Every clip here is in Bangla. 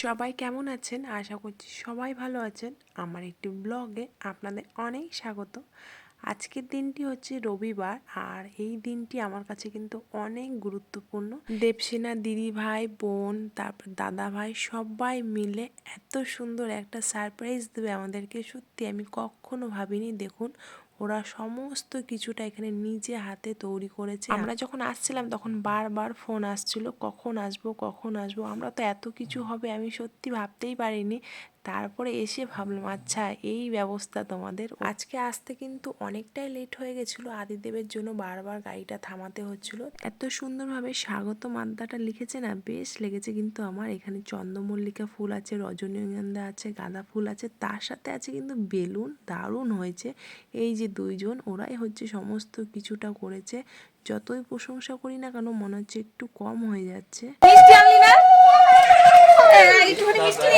সবাই কেমন আছেন? আশা করছি সবাই ভালো আছেন। আমার একটি ব্লগে আপনাদের অনেক স্বাগত। আজকের দিনটি হচ্ছে রবিবার, আর এই দিনটি আমার কাছে কিন্তু অনেক গুরুত্বপূর্ণ। দেবসেনা দিদি ভাই, বোন, তারপর দাদা ভাই সবাই মিলে এত সুন্দর একটা সারপ্রাইজ দেবে আমাদেরকে। সত্যি আমি কখনো ভাবিনি, দেখুন, ওরা সমস্ত কিছুটা এখানে নিজে হাতে তৈরি করেছে। আমরা যখন আসছিলাম, তখন বারবার ফোন আসছিল, কখন আসব কখন আসব, আমরা তো এত কিছু হবে আমি সত্যি ভাবতেই পারিনি। তারপরে এসে ভাবলাম আচ্ছা এই ব্যবস্থা তোমাদের। আজকে আসতে কিন্তু অনেকটাই লেট হয়ে গেছিল। আদিদেবের জন্য বারবার গাড়িটা থামাতে হচ্ছিল। এত সুন্দরভাবে স্বাগত মাদ্দাটা লিখেছে না? বেশ লেগেছে কিন্তু আমার। এখানে চন্দ্রমল্লিকা ফুল আছে, রজনীগন্ধা আছে, গাঁদা ফুল আছে, তার সাথে আছে কিন্তু বেলুন। দারুণ হয়েছে। এই যে দুইজন, ওরাই হচ্ছে সমস্ত কিছুটা করেছে। যতই প্রশংসা করি না কেন, মনে হচ্ছে একটু কম হয়ে যাচ্ছে। মিষ্টি মিষ্টি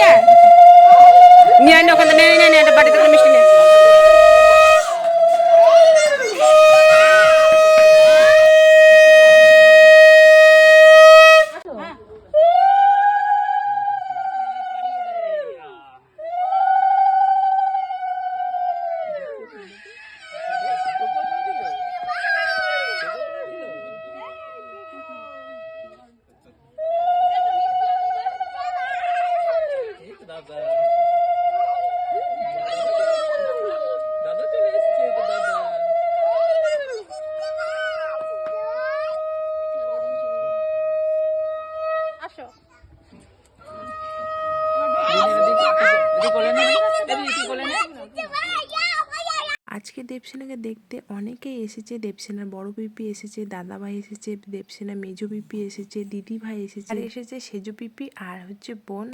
আজকে দেবসেনাকে দেখতে অনেকেই এসেছে দেবসেনার বড় পিপি এসেছে দাদা ভাই এসেছে দেবসেনা মেজো পিপি এসেছে দিদি ভাই এসেছে আর এসেছে সেজো পিপি আর হচ্ছে বোন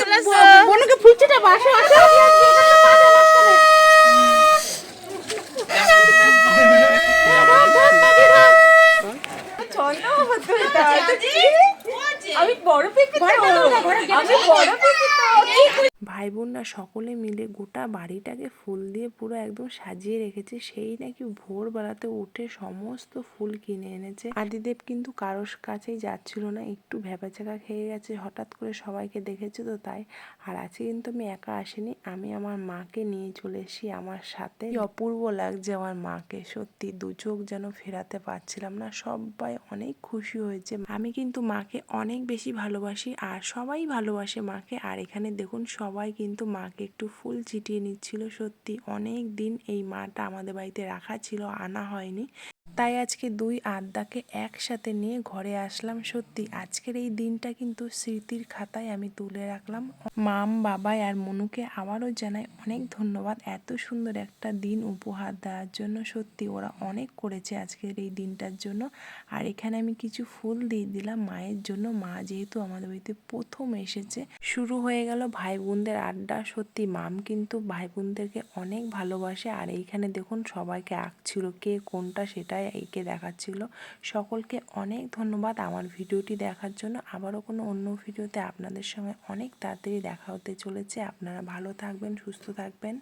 বোনকে ফুলছিটা বাসো আসো আমি বড় পিকনিক আমি বড় বোনরা সকলে মিলে গোটা বাড়িটাকে ফুল দিয়ে পুরো একদম সাজিয়ে রেখেছে। সেই নাকি ভোরবেলাতে উঠে সমস্ত ফুল কিনে এনেছে। আদিদেব কিন্তু কারোর কাছেই যাচ্ছিল না, একটু ভ্যাপাচাকা খেয়ে গেছে, হঠাৎ করে সবাইকে দেখেছে তো তাই। আর আজকে কিন্তু আমি একা আসিনি, আমি আমার মাকে নিয়ে চলে এসেছি আমার সাথে। অপূর্ব লাগছে আমার মাকে, সত্যি দু চোখ যেন ফেরাতে পারছিলাম না, সবাই অনেক খুশি হয়েছে। আমি কিন্তু মাকে অনেক বেশি ভালোবাসি আর সবাই ভালোবাসে মাকে। আর এখানে দেখুন সবাই কিন্তু মাকে একটু ফুল ছিটিয়ে নিচ্ছিল। সত্যি অনেক দিন এই মাটা আমাদের বাড়িতে রাখা ছিল, আনা হয়নি। তাই আজকে দুই আড্ডাকে একসাথে নিয়ে ঘরে আসলাম। সত্যি, আজকের এই দিনটা কিন্তু স্মৃতির খাতায় আমি তুলে রাখলাম। মাম, বাবাই আর মনুকে আবারও জানাই অনেক ধন্যবাদ। এত সুন্দর একটা দিন উপহার দেওয়ার জন্য। সত্যি, ওরা অনেক করেছে আজকের এই দিনটার জন্য। আর এখানে আমি কিছু ফুল দিয়ে দিলাম মায়ের জন্য। মা যেহেতু আমাদের বাড়িতে প্রথম এসেছে, শুরু হয়ে গেল ভাই বোনদের আড্ডা। সত্যি, মাম কিন্তু ভাই বোনদেরকে অনেক ভালোবাসে। আর এইখানে দেখুন, সবাইকে আঁকছিল কে কোনটা সেটাই একে দেখাচ্ছিল। সকলকে অনেক ধন্যবাদ আমার ভিডিওটি দেখার জন্য। আবারও কোনো অন্য ভিডিওতে আপনাদের সঙ্গে অনেক তাড়াতাড়ি দেখা হতে চলেছে। আপনারা ভালো থাকবেন, সুস্থ থাকবেন।